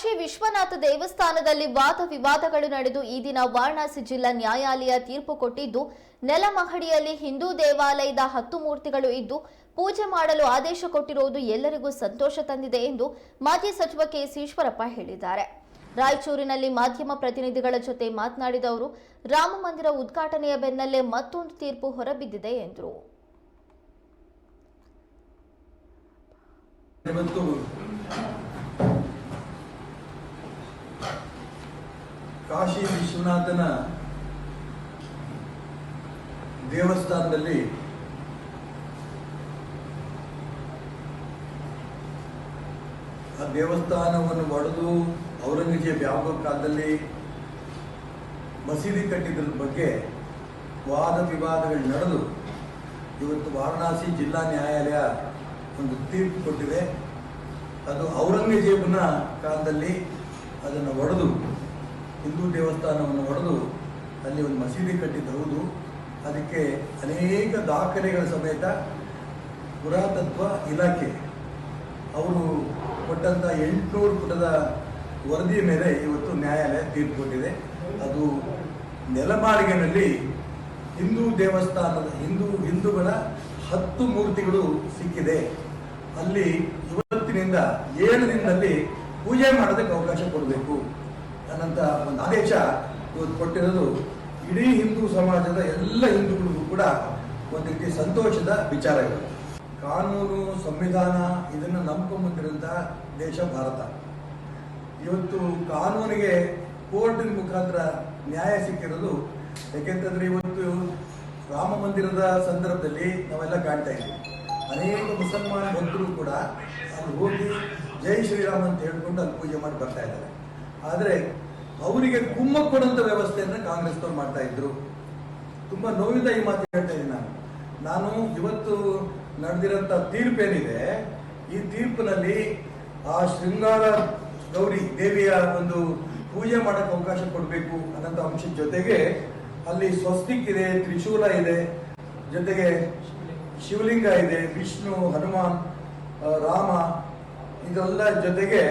ಕಾಶಿ ವಿಶ್ವನಾಥ ದೇವಸ್ಥಾನದಲ್ಲಿ ವಾದ ವಿವಾದಗಳು ನಡೆದು ಈ ದಿನ ವಾರಣಾಸಿ ಜಿಲ್ಲಾ ನ್ಯಾಯಾಲಯ ತೀರ್ಪು ಕೊಟ್ಟಿದ್ದು, ನೆಲಮಹಡಿಯಲ್ಲಿ ಹಿಂದೂ ದೇವಾಲಯದ ಹತ್ತು ಮೂರ್ತಿಗಳು ಇದ್ದು, ಪೂಜೆ ಮಾಡಲು ಆದೇಶ ಕೊಟ್ಟಿರುವುದು ಎಲ್ಲರಿಗೂ ಸಂತೋಷ ತಂದಿದೆ ಎಂದು ಮಾಜಿ ಸಚಿವ ಕೆಎಸ್ ಈಶ್ವರಪ್ಪ ಹೇಳಿದ್ದಾರೆ. ರಾಯಚೂರಿನಲ್ಲಿ ಮಾಧ್ಯಮ ಪ್ರತಿನಿಧಿಗಳ ಜೊತೆ ಮಾತನಾಡಿದ ಅವರು, ರಾಮ ಮಂದಿರ ಉದ್ಘಾಟನೆಯ ಬೆನ್ನಲ್ಲೇ ಮತ್ತೊಂದು ತೀರ್ಪು ಹೊರಬಿದ್ದಿದೆ ಎಂದರು ಇವತ್ತು ಕಾಶಿ ವಿಶ್ವನಾಥನ ದೇವಸ್ಥಾನದಲ್ಲಿ ಆ ದೇವಸ್ಥಾನವನ್ನು ಒಡೆದು ಔರಂಗಜೇಬ್ ಯಾವ ಕಾಲದಲ್ಲಿ ಮಸೀದಿ ಕಟ್ಟಿದ್ರ ಬಗ್ಗೆ ವಾದ ವಿವಾದಗಳು ನಡೆದು ಇವತ್ತು ವಾರಣಾಸಿ ಜಿಲ್ಲಾ ನ್ಯಾಯಾಲಯ ಒಂದು ತೀರ್ಪು ಕೊಟ್ಟಿದೆ. ಅದು ಔರಂಗಜೇಬನ ಕಾಲದಲ್ಲಿ ಅದನ್ನು ಒಡೆದು ಹಿಂದೂ ದೇವಸ್ಥಾನವನ್ನು ಒಡೆದು ಅಲ್ಲಿ ಒಂದು ಮಸೀದಿ ಕಟ್ಟಿದ್ದು ಹೌದು. ಅದಕ್ಕೆ ಅನೇಕ ದಾಖಲೆಗಳ ಸಮೇತ ಪುರಾತತ್ವ ಇಲಾಖೆ ಅವರು ಕೊಟ್ಟಂಥ ಎಂಟುನೂರು ಪುಟದ ವರದಿಯ ಮೇಲೆ ಇವತ್ತು ನ್ಯಾಯಾಲಯ ತೀರ್ಪು ಕೊಟ್ಟಿದೆ. ಅದು ನೆಲಮಾಳಿಗೆನಲ್ಲಿ ಹಿಂದೂ ದೇವಸ್ಥಾನದ ಹಿಂದೂ ಹಿಂದೂಗಳ ಹತ್ತು ಮೂರ್ತಿಗಳು ಸಿಕ್ಕಿದೆ. ಅಲ್ಲಿ ಇವತ್ತಿನಿಂದ ಏಳು ದಿನದಲ್ಲಿ ಪೂಜೆ ಮಾಡೋದಕ್ಕೆ ಅವಕಾಶ ಕೊಡಬೇಕು. ಅನ್ನಂತ ಒಂದು ಆದೇಶ ಇವತ್ತು ಕೊಟ್ಟಿರೋದು ಇಡೀ ಹಿಂದೂ ಸಮಾಜದ ಎಲ್ಲ ಹಿಂದೂಗಳಿಗೂ ಕೂಡ ಒಂದು ರೀತಿ ಸಂತೋಷದ ವಿಚಾರ ಇದೆ. ಕಾನೂನು, ಸಂವಿಧಾನ ಇದನ್ನು ನಂಬಿಕೊಂಡಿರುವಂತಹ ದೇಶ ಭಾರತ. ಇವತ್ತು ಕಾನೂನಿಗೆ ಕೋರ್ಟಿನ ಮುಖಾಂತರ ನ್ಯಾಯ ಸಿಕ್ಕಿರೋದು ಯಾಕೆಂತಂದ್ರೆ ಇವತ್ತು ರಾಮ ಮಂದಿರದ ಸಂದರ್ಭದಲ್ಲಿ ನಾವೆಲ್ಲ ಕಾಣ್ತಾ ಇದ್ದೀವಿ. ಅನೇಕ ಮುಸಲ್ಮಾನ ಭಕ್ತರು ಕೂಡ ಅಲ್ಲಿ ಹೋಗಿ ಜೈ ಶ್ರೀರಾಮ್ ಅಂತ ಹೇಳ್ಕೊಂಡು ಅಲ್ಲಿ ಪೂಜೆ ಮಾಡಿ ಬರ್ತಾ ಇದ್ದಾರೆ. ಆದರೆ ಅವರಿಗೆ ಕುಮ್ಮ ಕೊಡುವಂಥ ವ್ಯವಸ್ಥೆಯನ್ನು ಕಾಂಗ್ರೆಸ್ನವ್ರು ಮಾಡ್ತಾ ಇದ್ರು. ತುಂಬಾ ನೋವಿಂದ ಈ ಮಾತು ಹೇಳ್ತಾ ಇದ್ದೀನಿ ನಾನು. ನಾನು ಇವತ್ತು ನಡೆದಿರೋಂಥ ತೀರ್ಪೇನಿದೆ, ಈ ತೀರ್ಪಿನಲ್ಲಿ ಆ ಶೃಂಗಾರ ಗೌರಿ ದೇವಿಯ ಒಂದು ಪೂಜೆ ಮಾಡಕ್ಕೆ ಅವಕಾಶ ಕೊಡಬೇಕು ಅನ್ನೋಂಥ ಅಂಶದ ಜೊತೆಗೆ ಅಲ್ಲಿ ಸ್ವಸ್ತಿಕ್ ಇದೆ, ತ್ರಿಶೂಲ ಇದೆ, ಜೊತೆಗೆ ಶಿವಲಿಂಗ ಇದೆ, ವಿಷ್ಣು, ಹನುಮಾನ್ ರಾಮ, ಇದೆಲ್ಲ ಜೊತೆಗೆ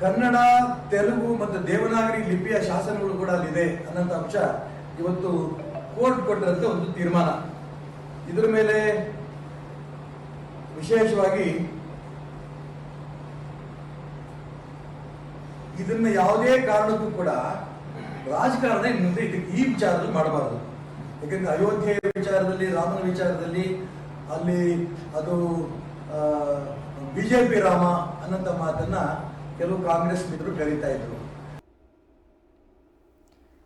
ಕನ್ನಡ, ತೆಲುಗು ಮತ್ತು ದೇವನಾಗರಿ ಲಿಪಿಯ ಶಾಸನಗಳು ಕೂಡ ಅಲ್ಲಿದೆ ಅನ್ನೋಂಥ ಅಂಶ ಇವತ್ತು ಕೋರ್ಟ್ ಕೊಟ್ಟಿರಂತ ಒಂದು ತೀರ್ಮಾನ. ಇದರ ಮೇಲೆ ವಿಶೇಷವಾಗಿ ಇದನ್ನ ಯಾವುದೇ ಕಾರಣಕ್ಕೂ ಕೂಡ ರಾಜಕಾರಣ ಮುಂದೆ ಇದಕ್ಕೆ ಈ ವಿಚಾರದಲ್ಲಿ ಮಾಡಬಾರದು. ಯಾಕಂದ್ರೆ ಅಯೋಧ್ಯೆ ವಿಚಾರದಲ್ಲಿ, ರಾಮನ ವಿಚಾರದಲ್ಲಿ, ಅಲ್ಲಿ ಅದು ಬಿಜೆಪಿ ರಾಮ ಅನ್ನಂತ ಮಾತನ್ನ ಕೆಲವು ಕಾಂಗ್ರೆಸ್ ಮಿತ್ರರು ಕರೀತಾ ಇದ್ರು.